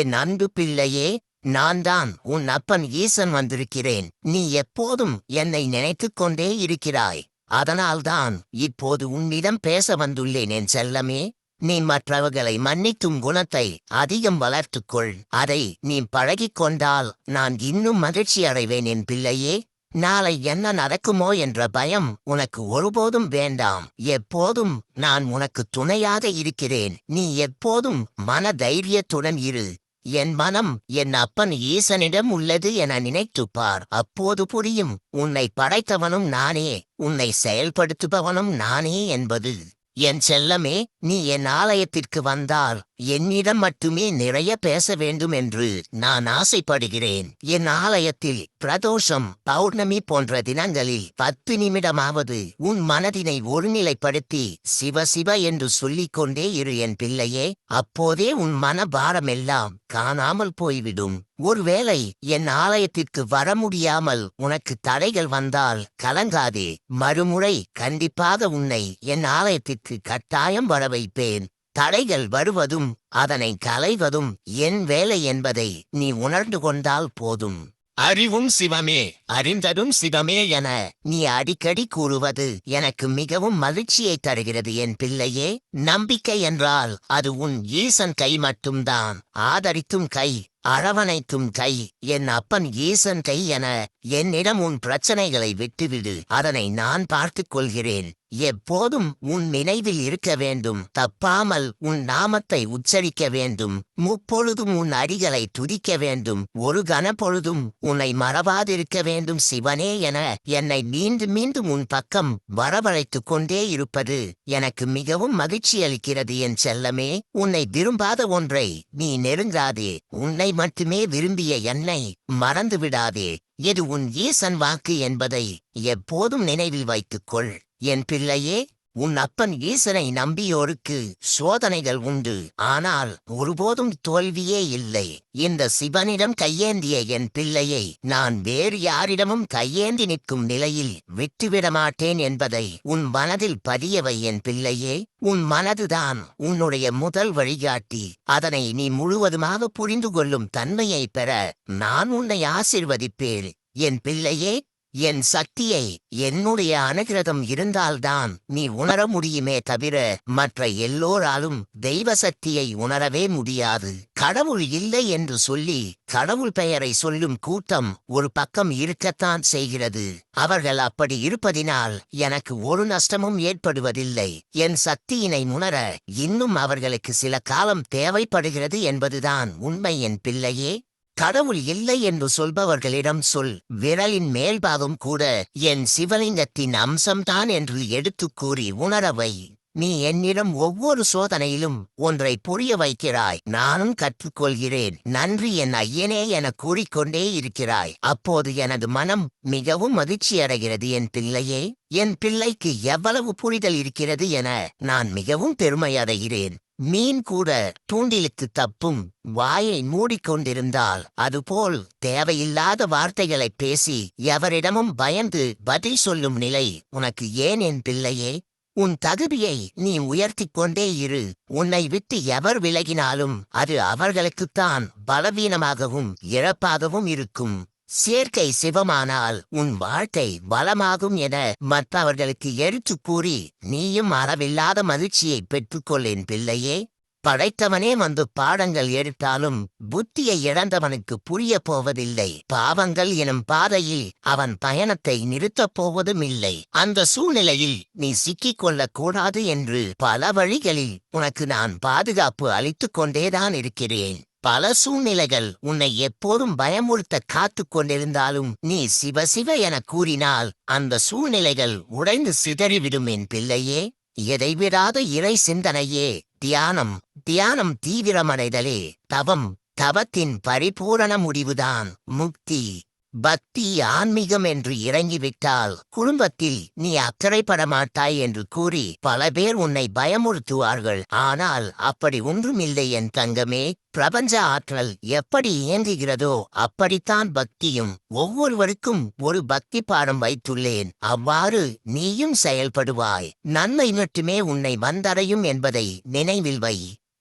என் அன்பு பிள்ளையே நான் தான் உன் அப்பன் ஈசன் வந்திருக்கிறேன். நீ எப்போதும் என்னை நினைத்து கொண்டே இருக்கிறாய். அதனால்தான் இப்போது உன்னிடம் பேச வந்துள்ளேன். என் செல்லமே நீ மற்றவர்களை மன்னிக்கும் குணத்தை அதிகம் வளர்த்துக்கொள். அதை நீ பழகிக் கொண்டால் நான் இன்னும் மகிழ்ச்சி அடைவேன். என் பிள்ளையே நாளை என்ன நடக்குமோ என்ற பயம் உனக்கு ஒருபோதும் வேண்டாம். எப்போதும் நான் உனக்கு துணையாக இருக்கிறேன். நீ எப்போதும் மன தைரியத்துடன் இரு. என் மனம் என் அப்பன் ஈசனிடம் உள்ளது என நினைத்துப் பார் அப்போது புரியும் உன்னை படைத்தவனும் நானே உன்னை செயல்படுத்துபவனும் நானே என்பது. என் செல்லமே நீ என் ஆலயத்திற்கு வந்தால் என்னிடம் மட்டுமே நிறைய பேச வேண்டும் என்று நான் ஆசைப்படுகிறேன். என் ஆலயத்தில் பிரதோஷம் பௌர்ணமி போன்ற தினங்களில் பத்து நிமிடமாவது உன் மனதினை ஒருநிலைப்படுத்தி சிவ சிவ என்று சொல்லிக் கொண்டே இரு என் பிள்ளையே. அப்போதே உன் மன பாரமெல்லாம் காணாமல் போய்விடும். ஒருவேளை என் ஆலயத்திற்கு வர முடியாமல் உனக்கு தடைகள் வந்தால் கலங்காதே. மறுமுறை கண்டிப்பாக உன்னை என் ஆலயத்திற்கு கட்டாயம் வர வைப்பேன் தடைகள் வருவதும் அதனை களைவதும் என் வேலை என்பதை நீ உணர்ந்து கொண்டால் போதும். அறிவும் சிவமே அறிந்ததும் சிவமே என நீ அடிக்கடி கூறுவது எனக்கு மிகவும் மகிழ்ச்சியை தருகிறது என் பிள்ளையே. நம்பிக்கை என்றால் அது உன் ஈசன் கை மட்டும்தான். ஆதரித்தும் கை அரவணைக்கும் கை என் அப்பன் ஈசன் கை என என்னிடம் உன் பிரச்சனைகளை விட்டுவிடு. அதனை நான் பார்த்துக் கொள்கிறேன். எப்போதும் உன் நினைவில் இருக்க வேண்டும் தப்பாமல் உன் நாமத்தை உச்சரிக்க வேண்டும் முப்பொழுதும் உன் அடிகளை துதிக்க வேண்டும் ஒரு கணப்பொழுதும் உன்னை மறவாதிருக்க வேண்டும் சிவனே என என்னை மீண்டும் மீண்டும் உன் பக்கம் வரவழைத்துக் கொண்டே இருப்பது எனக்கு மிகவும் மகிழ்ச்சி அளிக்கிறது என் செல்லமே. உன்னை விரும்பாத ஒன்றை நீ நெருங்காதே உன்னை மட்டுமே விரும்பிய என்னை மறந்து விடாதே இது உன் ஈசன் வாக்கு என்பதை எப்போதும் நினைவில் வைத்துக்கொள். என் பிள்ளையே உன் அப்பன் ஈசனை நம்பியோருக்கு சோதனைகள் உண்டு. ஆனால் ஒருபோதும் தோல்வியே இல்லை. இந்த சிவனிடம் கையேந்திய என் பிள்ளையை நான் வேறு யாரிடமும் கையேந்தி நிற்கும் நிலையில் விட்டுவிட மாட்டேன் என்பதை உன் மனதில் பதியவை என் பிள்ளையே. உன் மனதுதான் உன்னுடைய முதல் வழிகாட்டி. அதனை நீ முழுவதுமாக புரிந்து கொள்ளும் தன்மையை பெற நான் உன்னை ஆசிர்வதிப்பேன். என் பிள்ளையே என் சக்தியை என்னுடைய அனுகிரதம் இருந்தால்தான் நீ உணர முடியுமே தவிர மற்ற எல்லோராலும் தெய்வ சக்தியை உணரவே முடியாது. கடவுள் இல்லை என்று சொல்லி கடவுள் பெயரை சொல்லும் கூட்டம் ஒரு பக்கம் இருக்கத்தான் செய்கிறது. அவர்கள் அப்படி இருப்பதினால் எனக்கு ஒரு நஷ்டமும் ஏற்படுவதில்லை. என் சக்தியினை உணர இன்னும் அவர்களுக்கு சில காலம் தேவைப்படுகிறது என்பதுதான் உண்மை என் பிள்ளையே. கடவுள் இல்லை என்று சொல்பவர்களிடம் சொல் விரலின் மேல்பாகம் கூட என் சிவலிங்கத்தின் அம்சம்தான் என்று எடுத்துக் கூறி உணரவை. நீ என்னிடம் ஒவ்வொரு சோதனையிலும் ஒன்றை புரிய வைக்கிறாய் நானும் கற்றுக்கொள்கிறேன். நன்றி என் ஐயனே என கூறிக்கொண்டே இருக்கிறாய். அப்போது எனது மனம் மிகவும் மகிழ்ச்சியடைகிறது. என் பிள்ளையே என் பிள்ளைக்கு எவ்வளவு புரிதல் இருக்கிறது என நான் மிகவும் பெருமை அடைகிறேன் மீன் கூட தூண்டிலுக்கு தப்பும் வாயை மூடிக்கொண்டிருந்தால் அதுபோல் தேவையில்லாத வார்த்தைகளை பேசி எவரிடமும் பயந்து பதில் சொல்லும் நிலை உனக்கு ஏன் என் பிள்ளையே? உன் தகுதியை நீ உயர்த்திக் கொண்டே இரு. உன்னை விட்டு எவர் விலகினாலும் அது அவர்களுக்குத்தான் பலவீனமாகவும் இழப்பாகவும் இருக்கும். சேர்க்கை சிவமானால் உன் வாழ்க்கை பலமாகும் என மற்றவர்களுக்கு எடுத்து கூறி நீயும் அறவில்லாத மகிழ்ச்சியை பெற்றுக்கொள்ளேன் பிள்ளையே. படைத்தவனே வந்து பாடங்கள் எடுத்தாலும் புத்தியை இழந்தவனுக்கு புரிய போவதில்லை. பாவங்கள் எனும் பாதையில் அவன் பயணத்தை நிறுத்தப் போவதும் இல்லை அந்த சூழ்நிலையில் நீ சிக்கிக் கொள்ளக் கூடாது என்று பல வழிகளில் உனக்கு நான் பாதுகாப்பு அளித்துக் கொண்டேதான் இருக்கிறேன். பல சூழ்நிலைகள் உன்னை எப்போதும் பயமுறுத்த காத்துக் கொண்டிருந்தாலும் நீ சிவ சிவ என கூறினால் அந்த சூழ்நிலைகள் உடைந்து சிதறிவிடும் என் பிள்ளையே. எதைவிடாத இறை சிந்தனையே. தியானம் தியானம் தீவிரமடைதலே. தவம் தவத்தின் பரிபூரண முடிவுதான். முக்தி பக்தி ஆன்மீகம் என்று இறங்கிவிட்டால் குடும்பத்தில் நீ அக்கறைப்பட மாட்டாய் என்று கூறி பல பேர் உன்னை பயமுறுத்துவார்கள். ஆனால் அப்படி ஒன்றுமில்லை என் தங்கமே. பிரபஞ்ச ஆற்றல் எப்படி இயங்குகிறதோ அப்படித்தான் பக்தியும் ஒவ்வொருவருக்கும் ஒரு பக்தி பாடம் வைத்துள்ளேன். அவ்வாறு நீயும் செயல்படுவாய். நன்மை மட்டுமே உன்னை வந்தடையும் என்பதை நினைவில் வை.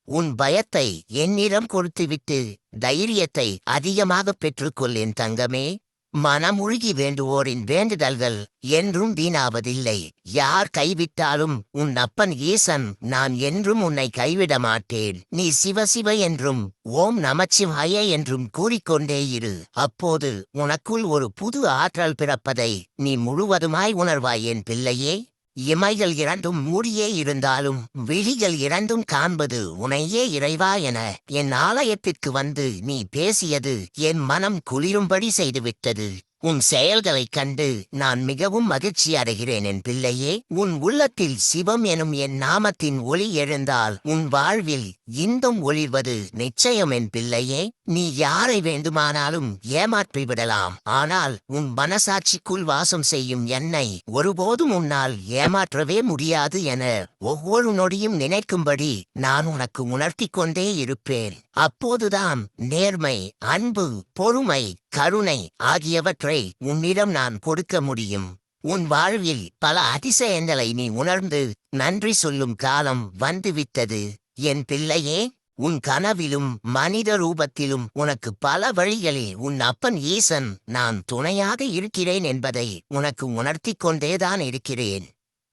உன் பயத்தை என்னிடம் கொடுத்துவிட்டு தைரியத்தை அதிகமாக பெற்றுக்கொள்ளேன் தங்கமே. மனமுழுகி வேண்டுவோரின் வேண்டுதல்கள் என்றும் வீணாவதில்லை. யார் கைவிட்டாலும் உன் அப்பன் ஈசன் நான் என்றும் உன்னை கைவிட மாட்டேன். நீ சிவ என்றும் ஓம் நமச்சிவாய என்றும் கூறிக்கொண்டே இரு. அப்போது உனக்குள் ஒரு புது ஆற்றல் பிறப்பதை நீ முழுவதுமாய் உணர்வாய் என் பிள்ளையே. இமைகள் இரண்டும் மூடியே இருந்தாலும் விழிகள் இரண்டும் காண்பது உனையே இறைவா என என் ஆலயத்திற்கு வந்து நீ பேசியது என் மனம் குளிரும்படி செய்துவிட்டது. உன் செயல்களைக் கண்டு நான் மிகவும் மகிழ்ச்சி அடைகிறேன் என் பிள்ளையே. உன் உள்ளத்தில் சிவம் எனும் என் நாமத்தின் ஒளி எழுந்தால் உன் வாழ்வில் இன்பம் ஒளிர்வது நிச்சயம் என் பிள்ளையே. நீ யாரை வேண்டுமானாலும் ஏமாற்றி விடலாம். ஆனால் உன் மனசாட்சிக்குள் வாசம் செய்யும் என்னை ஒருபோதும் உன்னால் ஏமாற்றவே முடியாது என ஒவ்வொரு நொடியும் நினைக்கும்படி நான் உனக்கு உணர்த்தி கொண்டே இருப்பேன். அப்போதுதான் நேர்மை அன்பு பொறுமை கருணை ஆகியவற்றை உன்னிடம் நான் கொடுக்க முடியும். உன் வாழ்வில் பல அதிசயங்களை நீ உணர்ந்து நன்றி சொல்லும் காலம் வந்துவிட்டது. என் பிள்ளையே உன் கனவிலும் மனித ரூபத்திலும் உனக்கு பல வழிகளில் உன் அப்பன் ஈசன் நான் துணையாக இருக்கிறேன் என்பதை உனக்கு உணர்த்திக் கொண்டேதான் இருக்கிறேன்.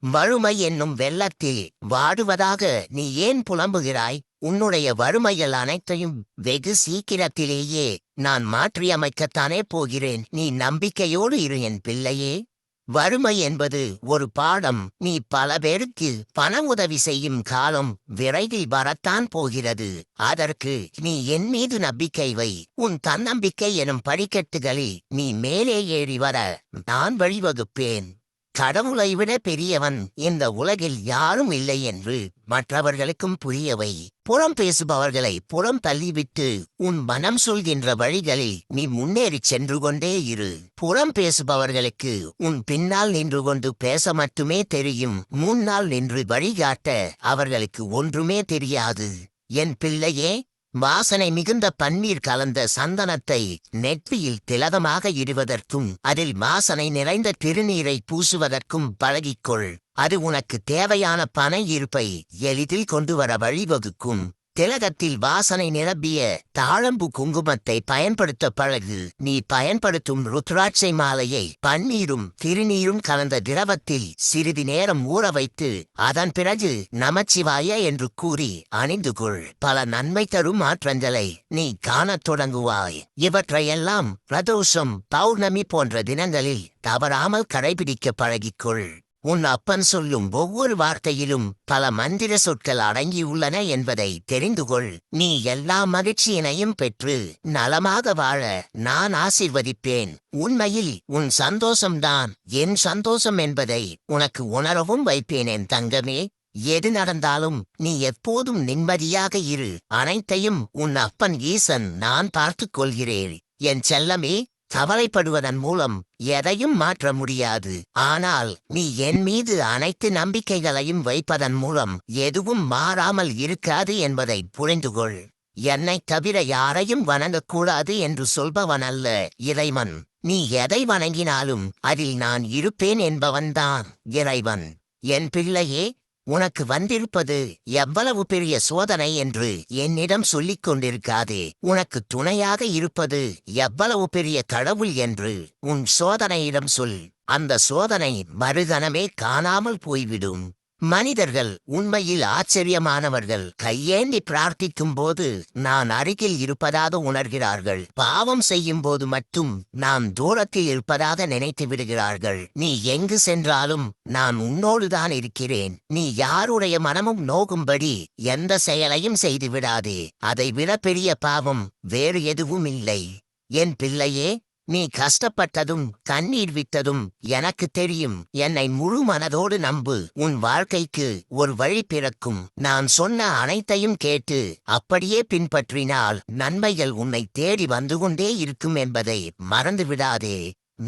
வறுமை என்னும் வெள்ளத்தில் வாடுவதாக நீ ஏன் புலம்புகிறாய்? உன்னுடைய வறுமைகள் அனைத்தையும் வெகு சீக்கிரத்திலேயே நான் மாற்றியமைக்கத்தானே போகிறேன். நீ நம்பிக்கையோடு இரு என் பிள்ளையே. வறுமை என்பது ஒரு பாடம். நீ பல பேருக்கு பண உதவி செய்யும் காலம் விரைவில் வரத்தான் போகிறது. அதற்கு நீ என் மீது நம்பிக்கை வை. உன் தன்னம்பிக்கை எனும் படிக்கட்டுகளில் நீ மேலே ஏறி வர நான் வழிவகுப்பேன். கடவுளை விட பெரியவன் இந்த உலகில் யாரும் இல்லை என்று மற்றவர்களுக்கும் புரியவை. புறம் பேசுபவர்களை புறம் தள்ளிவிட்டு உன் மனம் சொல்கின்ற வழிகளில் நீ முன்னேறிச் சென்று கொண்டே இரு. புறம் பேசுபவர்களுக்கு உன் பின்னால் நின்று கொண்டு பேச மட்டுமே தெரியும். முன்னால் நின்று வழிகாட்ட அவர்களுக்கு ஒன்றுமே தெரியாது. என் பிள்ளையே வாசனை மிகுந்த பன்னீர் கலந்த சந்தனத்தை நெற்றியில் திலகமாக இடுவதற்கும் அதில் வாசனை நிறைந்த திருநீரை பூசுவதற்கும் பழகிக்கொள். அது உனக்கு தேவையான பண இருப்பை எளிதில் கொண்டு வர வழிவகுக்கும். திலகத்தில் வாசனை நிரம்பிய தாழம்பு குங்குமத்தை பயன்படுத்த பழகு நீ பயன்படுத்தும் ருத்ராட்சை மாலையை பன்னீரும் திருநீரும் கலந்த திரவத்தில் சிறிது நேரம் ஊற வைத்து அதன் பிறகு நமச்சிவாய என்று கூறி அணிந்து கொள். பல நன்மை தரும் மாற்றங்களை நீ காணத் தொடங்குவாய். இவற்றையெல்லாம் பிரதோஷம் பௌர்ணமி போன்ற தினங்களில் தவறாமல் கடைபிடிக்க பழகிக்கொள். உன் அப்பன் சொல்லும் ஒவ்வொரு வார்த்தையிலும் பல மந்திர சொற்கள் அடங்கியுள்ளன என்பதை தெரிந்து கொள். நீ எல்லா மகிழ்ச்சியினையும் பெற்று நலமாக வாழ நான் ஆசிர்வதிப்பேன். உண்மையில் உன் சந்தோஷம்தான். என் சந்தோஷம் என்பதை உனக்கு உணரவும் வைப்பேன் என் தங்கமே. எது நடந்தாலும் நீ எப்போதும் நிம்மதியாக இரு. அனைத்தையும் உன் அப்பன் ஈசன் நான் பார்த்துக் கொள்கிறேன். என் செல்லமே கவலைப்படுவதன் மூலம் எதையும் மாற்ற முடியாது. ஆனால் நீ என் மீது அனைத்து நம்பிக்கைகளையும் வைப்பதன் மூலம் எதுவும் மாறாமல் இருக்காது என்பதை புரிந்துகொள். என்னைத் தவிர யாரையும் வணங்கக்கூடாது என்று சொல்பவன் அல்ல இறைவன். நீ எதை வணங்கினாலும் அதில் நான் இருப்பேன் என்பவன்தான் இறைவன். என் பிள்ளையே உனக்கு வந்திருப்பது எவ்வளவு பெரிய சோதனை என்று என்னிடம் சொல்லிக் கொண்டிருக்காதே. உனக்கு துணையாக இருப்பது எவ்வளவு பெரிய கடவுள் என்று உன் சோதனையிடம் சொல். அந்த சோதனை மறுதனமே காணாமல் போய்விடும். மனிதர்கள் உண்மையில் ஆச்சரியமானவர்கள். கையேந்தி பிரார்த்திக்கும் போது நான் அருகில் இருப்பதாக உணர்கிறார்கள். பாவம் செய்யும் போது மட்டும் நான் தூரத்தில் இருப்பதாக நினைத்து விடுகிறார்கள். நீ எங்கு சென்றாலும் நான் உன்னோடுதான் இருக்கிறேன். நீ யாருடைய மனமும் நோகும்படி எந்த செயலையும் செய்து விடாதே அதை விட பெரிய பாவம் வேறு எதுவும் இல்லை. என் பிள்ளையே நீ கஷ்டப்பட்டதும் கண்ணீர் விட்டதும் எனக்கு தெரியும். என்னை முழு மனதோடு நம்பு. உன் வாழ்க்கைக்கு ஒரு வழி பிறக்கும். நான் சொன்ன அனைத்தையும் கேட்டு அப்படியே பின்பற்றினால் நன்மைகள் உன்னை தேடி வந்து கொண்டே இருக்கும் என்பதை மறந்து விடாதே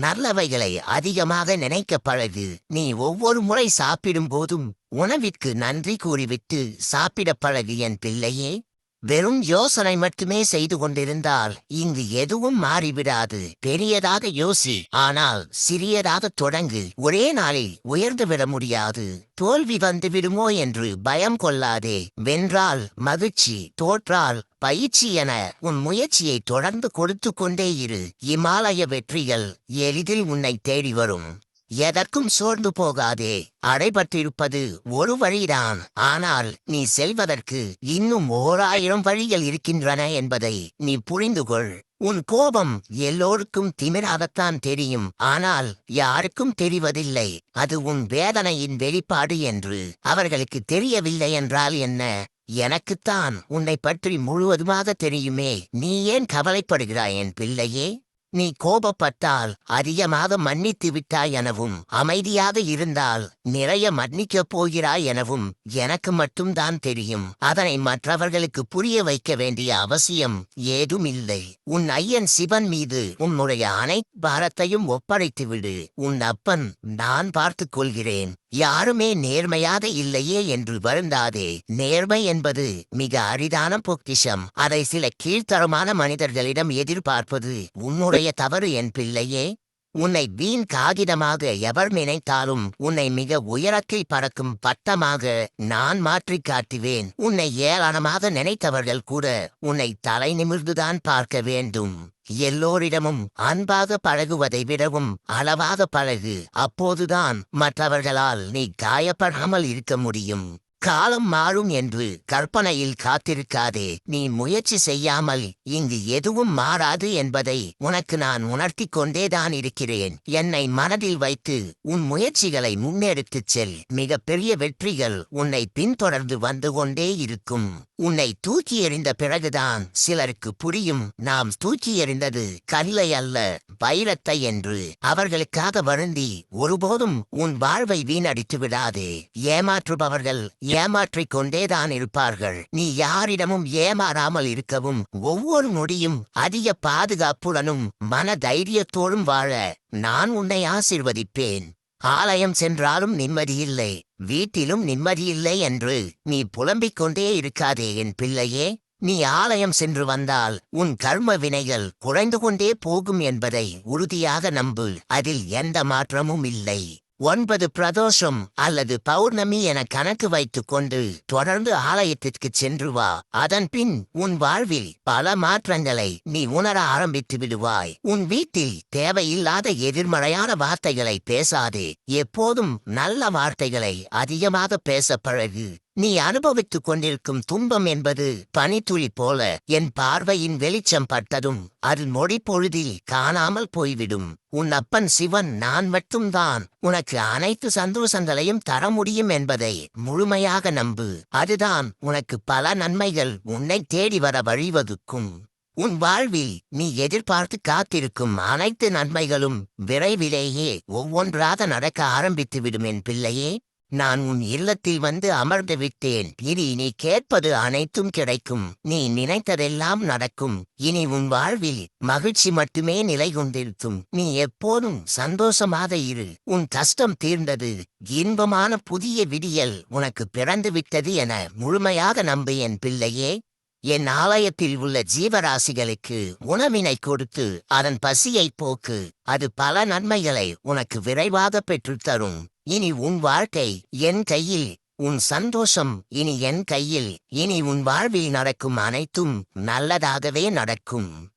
நல்லவைகளை அதிகமாக நினைக்க பழகு. நீ ஒவ்வொரு முறை சாப்பிடும் போதும் உணவிற்கு நன்றி கூறிவிட்டு சாப்பிட பழகு என் பிள்ளையே. வெறும் யோசனை மட்டுமே செய்து கொண்டிருந்தால் இங்கு எதுவும் மாறிவிடாது. பெரியதாக யோசி ஆனால் சிறியதாக தொடங்கு. ஒரே நாளில் உயர்ந்து விட முடியாது. தோல்வி வந்து விடுமோ என்று பயம் கொள்ளாதே. வென்றால் மகிழ்ச்சி தோற்றால் பயிற்சி என உன் முயற்சியை தொடர்ந்து கொடுத்து கொண்டே இரு. இமாலய வெற்றிகள் எளிதில் உன்னை தேடி வரும். எதற்கும் சோர்ந்து போகாதே. அடைபட்டிருப்பது ஒரு வழிதான். ஆனால் நீ செல்வதற்கு இன்னும் ஓராயிரம் வழிகள் இருக்கின்றன என்பதை நீ புரிந்து கொள் உன் கோபம் எல்லோருக்கும் திமிராகத்தான் தெரியும். ஆனால் யாருக்கும் தெரிவதில்லை. அது உன் வேதனையின் வெளிப்பாடு என்று அவர்களுக்கு தெரியவில்லை என்றால் என்ன? எனக்குத்தான் உன்னை பற்றி முழுவதுமாக தெரியுமே. நீ ஏன் கவலைப்படுகிறாய் என் பிள்ளையே? நீ கோபப்பட்டால் அதிகமாக மன்னித்து விட்டாய் எனவும் அமைதியாக இருந்தால் நிறைய மன்னிக்கப் போகிறாய் எனவும் எனக்கு மட்டும்தான் தெரியும். அதனை மற்றவர்களுக்கு புரிய வைக்க வேண்டிய அவசியம் ஏதும் இல்லை உன் ஐயன் சிவன் மீது உன்னுடைய அனைத்து பாரத்தையும் ஒப்படைத்துவிடு. உன் அப்பன் நான் பார்த்துக் கொள்கிறேன். யாருமே நேர்மையாக இல்லையே என்று வருந்தாதே. நேர்மை என்பது மிக அரிதான பொக்கிஷம். அதை சில கீழ்த்தரமான மனிதர்களிடம் எதிர்பார்ப்பது உன்னுடைய தவறு என் பிள்ளையே. உன்னை வீண் காகிதமாக எவர் நினைத்தாலும் உன்னை மிக உயரத்தில் பறக்கும் பட்டமாக நான் மாற்றிக் காட்டுவேன். உன்னை ஏராளமாக நினைத்தவர்கள் கூட உன்னை தலை நிமிர்ந்துதான் பார்க்க வேண்டும். எல்லோரிடமும் அன்பாக பழகுவதை விடவும் அளவாக பழகு. அப்போதுதான் மற்றவர்களால் நீ காயப்படாமல் இருக்க முடியும். காலம் மாறும் என்று கற்பனையில் காத்திருக்காதே. நீ முயற்சி செய்யாமல் இங்கு எதுவும் மாறாது என்பதை உனக்கு நான் உணர்த்தி கொண்டேதான் இருக்கிறேன். என்னை மனதில் வைத்து உன் முயற்சிகளை முன்னெடுத்துச் செல். மிகப்பெரிய வெற்றிகள் உன்னை பின்தொடர்ந்து வந்து கொண்டே இருக்கும். உன்னை தூக்கி எறிந்த பிறகுதான் சிலருக்கு புரியும். நாம் தூக்கி எறிந்தது கல்லை அல்ல வைரத்தை என்று. அவர்களுக்காக வருந்தி ஒருபோதும் உன் வாழ்வை வீணடித்து விடாதே. ஏமாற்றுபவர்கள் ஏமாற்றிக் கொண்டேதான் இருப்பார்கள். நீ யாரிடமும் ஏமாறாமல் இருக்கவும் ஒவ்வொரு நொடியும் அதிக பாதுகாப்புடனும் மன தைரியத்தோடும் வாழ நான் உன்னை ஆசிர்வதிப்பேன். ஆலயம் சென்றாலும் நிம்மதியில்லை. வீட்டிலும் நிம்மதியில்லை என்று நீ புலம்பிக் கொண்டே இருக்காதே என் பிள்ளையே. நீ ஆலயம் சென்று வந்தால் உன் கர்ம வினைகள் குறைந்து கொண்டே போகும் என்பதை உறுதியாக நம்பு. அதில் எந்த மாற்றமும் இல்லை. ஒன்பது பிரதோஷம் அல்லது பௌர்ணமி என கணக்கு வைத்துக் கொண்டு தொடர்ந்து ஆலயத்திற்கு சென்று வா. அதன் பின் உன் வாழ்வில் பல மாற்றங்களை நீ உணர ஆரம்பித்து விடுவாய். உன் வீட்டில் தேவையில்லாத எதிர்மறையான வார்த்தைகளை பேசாதே. எப்போதும் நல்ல வார்த்தைகளை அதிகமாக பேச பழகு. நீ அனுபவித்துக் கொண்டிருக்கும் துன்பம் என்பது பனித்துளி போல என் பார்வையின் வெளிச்சம் பட்டதும் அது மொழி பொழுதில் காணாமல் போய்விடும். உன் அப்பன் சிவன் நான் மட்டும்தான். உனக்கு அனைத்து சந்தோஷங்களையும் தர முடியும் என்பதை முழுமையாக நம்பு. அதுதான் உனக்கு பல நன்மைகள் உன்னை தேடி வர வழிவகுக்கும். உன் வாழ்வில் நீ எதிர்பார்த்து காத்திருக்கும் அனைத்து நன்மைகளும் விரைவிலேயே ஒவ்வொன்றாக நடக்க ஆரம்பித்துவிடும் என் பிள்ளையே. நான் உன் இல்லத்தில் வந்து அமர்ந்து விட்டேன். இனி நீ கேட்பது அனைத்தும் கிடைக்கும். நீ நினைத்ததெல்லாம் நடக்கும். இனி உன் வாழ்வில் மகிழ்ச்சி மட்டுமே நிலை கொண்டிருக்கும் நீ எப்போதும் சந்தோஷமாக இரு. உன் கஷ்டம் தீர்ந்தது. இன்பமான புதிய விடியல் உனக்கு பிறந்து விட்டது என முழுமையாக நம்பு என் பிள்ளையே. என் ஆலயத்தில் உள்ள ஜீவராசிகளுக்கு உணவினை கொடுத்து அதன் பசியை போக்கு. அது பல நன்மைகளை உனக்கு விரைவாக பெற்றுத்தரும் இனி உன் வாழ்க்கை என் கையில் உன் சந்தோஷம் இனி என் கையில். இனி உன் வாழ்வில் நடக்கும் அனைத்தும் நல்லதாகவே நடக்கும்.